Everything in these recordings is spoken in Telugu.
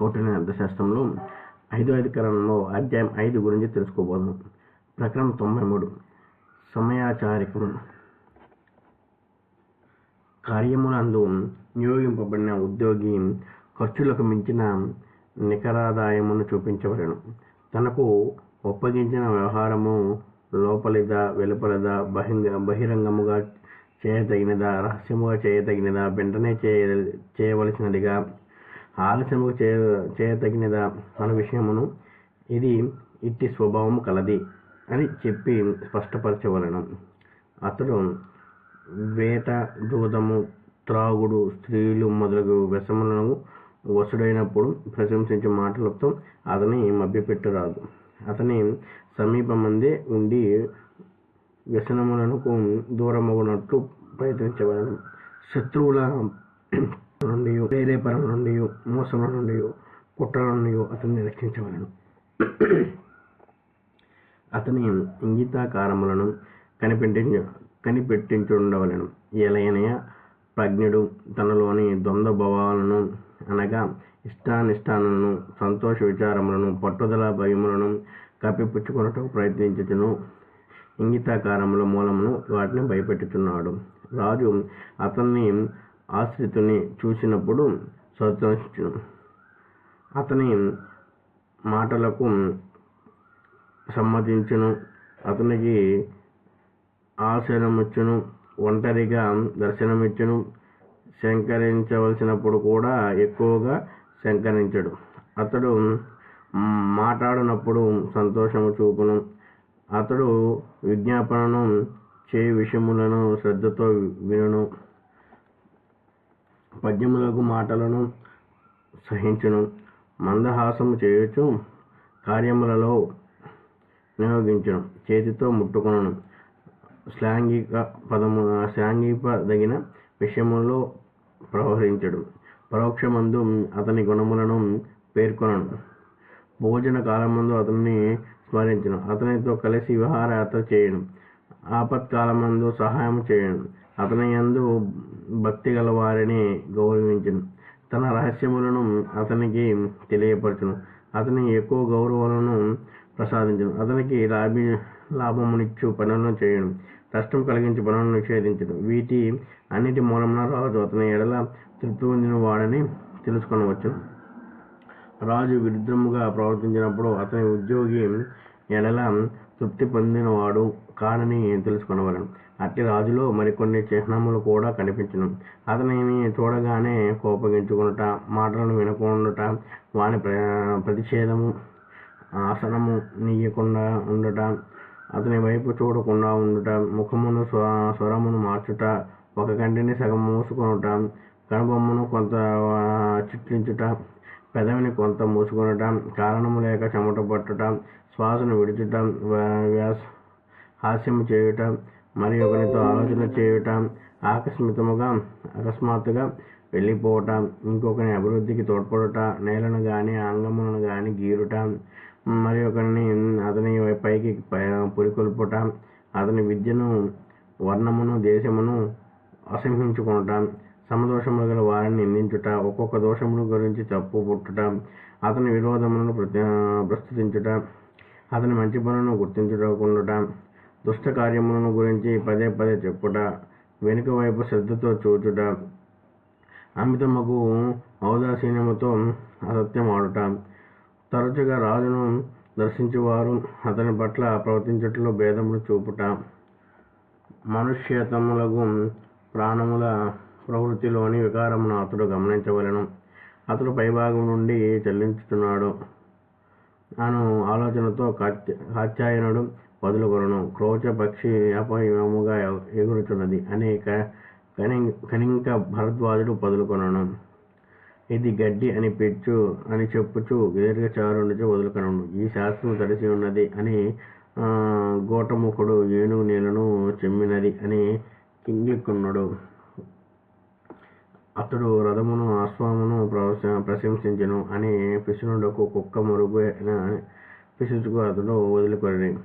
కౌటిల్య అర్థశాస్త్రంలో ఐదో అధికరణంలో అధ్యాయం ఐదు గురించి తెలుసుకోబోదాం. ప్రకరణం తొంభై మూడు. సమయాచారికం. కార్యములందు నియోగింపబడిన ఉద్యోగి ఖర్చులకు మించిన నికరాదాయమును చూపించవలెను. తనకు ఒప్పగించిన వ్యవహారము లోపలిదా వెలుపలదా బహింగ బహిరంగముగా చేయదగినదా రహస్యముగా చేయదగినదా వెంటనే చేయ చేయవలసినదిగా ఆలస్యము చేయ చేయదగినదా అన్న విషయమును? ఇది ఇట్టి స్వభావము కలది అని చెప్పి స్పష్టపరచవలెను. అతడు వేట దూదము త్రాగుడు స్త్రీలు మొదలగు వ్యసములను వసుడైనప్పుడు ప్రశంసించే మాటలతో అతని మభ్యపెట్టరాదు. అతని సమీపమందే ఉండి వ్యసనములకు దూరమగునట్లు ప్రయత్నించవలను. శత్రువుల నుండి ప్రేరేపణ నుండి మోసముల నుండి కుట్రల నుండి అతన్ని రక్షించవలను. అతని ఇంగితాకారములను కనిపెట్టించ కనిపెట్టించుండవలను. ఎలయనయ ప్రజ్ఞుడు తనలోని ద్వంద్వ భావాలను అనగా ఇష్టానిష్టాలను సంతోష విచారములను పట్టుదల భయములను కప్పిపుచ్చుకొనుటకు ప్రయత్నించుచును. ఇంగితాకారముల మూలమును వాటిని భయపెట్టుచున్నాడు. రాజు అతన్ని ఆశ్రితుని చూసినప్పుడు సంతోషించు అతని మాటలకు సమ్మతించును. అతనికి ఆశనమిచ్చును ఒంటరిగా దర్శనమిచ్చును. శంకరించవలసినప్పుడు కూడా ఎక్కువగా శంకరించడు. అతడు మాట్లాడినప్పుడు సంతోషము చూపును. అతడు విజ్ఞాపనను చే విషయములను శ్రద్ధతో వినును. పద్యములకు మాటలను సహించును మందహాసము చేయొచ్చు కార్యములలో వినియోగించడం చేతితో ముట్టుకొనను. శ్లాంగిక పదము శ్లాంగిపదగిన విషయములో ప్రవహరించడం పరోక్షమందు అతని గుణములను పేర్కొనను. భోజన కాలమందు అతన్ని స్మరించడం అతనితో కలిసి విహారయాత్ర చేయడం ఆపత్కాలమందు సహాయం చేయడం అతని యందు భక్తి గల వారిని గౌరవించను. తన రహస్యములను అతనికి తెలియపరచును. అతని ఎక్కువ గౌరవాలను ప్రసాదించను. అతనికి లాభి లాభమునిచ్చు పనులను చేయను. కష్టం కలిగించి పనులను నిషేధించడం వీటి అన్నిటి మూలమున రాజు అతని ఎడల తృప్తి పొందిన వాడని తెలుసుకొనవచ్చు రాజు విరుద్ధముగా ప్రవర్తించినప్పుడు అతని ఉద్యోగి ఎడల తృప్తి పొందినవాడు కాడని తెలుసుకొనవలను. అట్టి రాజులో మరికొన్ని చిహ్నములు కూడా కనిపించను. అతనిని చూడగానే కోపగించుకునుట మాటలను వినకుండుట వాని ప్ర ప్రతిషేధము ఆసనము నీయకుండా ఉండుట అతని వైపు చూడకుండా ఉండుట ముఖమును స్వ స్వరమును మార్చుట ఒక కంటిని సగం మూసుకొనుట కనుబొమ్మను కొంత చిట్లించుట పెదవిని కొంత మూసుకొనటం కారణము లేక చెమట పట్టడం శ్వాసను విడుచుట వ్యాస హాస్యము చేయుట మరి ఒకరితో ఆలోచన చేయటం ఆకస్మితముగా అకస్మాత్తుగా వెళ్ళిపోవటం ఇంకొకరి అభివృద్ధికి తోడ్పడుట నేలను కానీ అంగములను కానీ గీరుట మరి ఒకరిని అతని పైకి పురికొల్పుట అతని విద్యను వర్ణమును దేశమును అసహించుకుంటాం సమదోషములు గల వారిని నిందించుట ఒక్కొక్క దోషమును గురించి తప్పు పుట్టుట అతని విరోధములను ప్రస్తుతించుట అతని మంచి పనులను గుర్తించుకుండుట దుష్ట కార్యములను గురించి పదే పదే చెప్పుట వెనుక వైపు శ్రద్ధతో చూచుట అమితమగు ఔదాసీన్యముతో అసత్యం ఆడుట తరచుగా రాజును దర్శించేవారు అతని పట్ల ప్రవర్తించుటలో భేదములు చూపుట. మనుష్యతములకు ప్రాణముల ప్రవృత్తిలోని వికారమును అతడు గమనించవలెను. అతడు పైభాగం నుండి చెల్లించుతున్నాడు అను ఆలోచనతో కాత్యాయనుడు వదులుకొనను క్రోచ పక్షి అపయముగా ఎగురుచున్నది అని కనింక భరద్వాజుడు పదులుకొనను. ఇది గడ్డి అని పెచ్చు అని చెప్పుచు దీర్ఘచారునిచు వదులుకొనను. ఈ శాస్త్రం తడిసి ఉన్నది అని గోటముఖుడు ఏనుగు నీళ్ళను చెమ్మినది అని కింగిక్కున్నాడు అతడు రథమును అశ్వమును ప్రశంసించెను అని పిసునుడకు కుక్క మరుగు పిశుచుకు అతడు వదులుకొని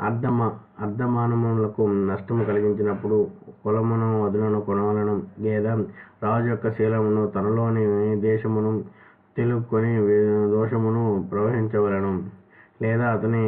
అర్ధమ అర్ధమానములకు నష్టము కలిగించినప్పుడు కులమును వదులను కొనవలను. లేదా రాజు యొక్క శీలమును తనలోని దేశమును తెలుక్కొని దోషమును ప్రవహించవలెను. లేదా అతని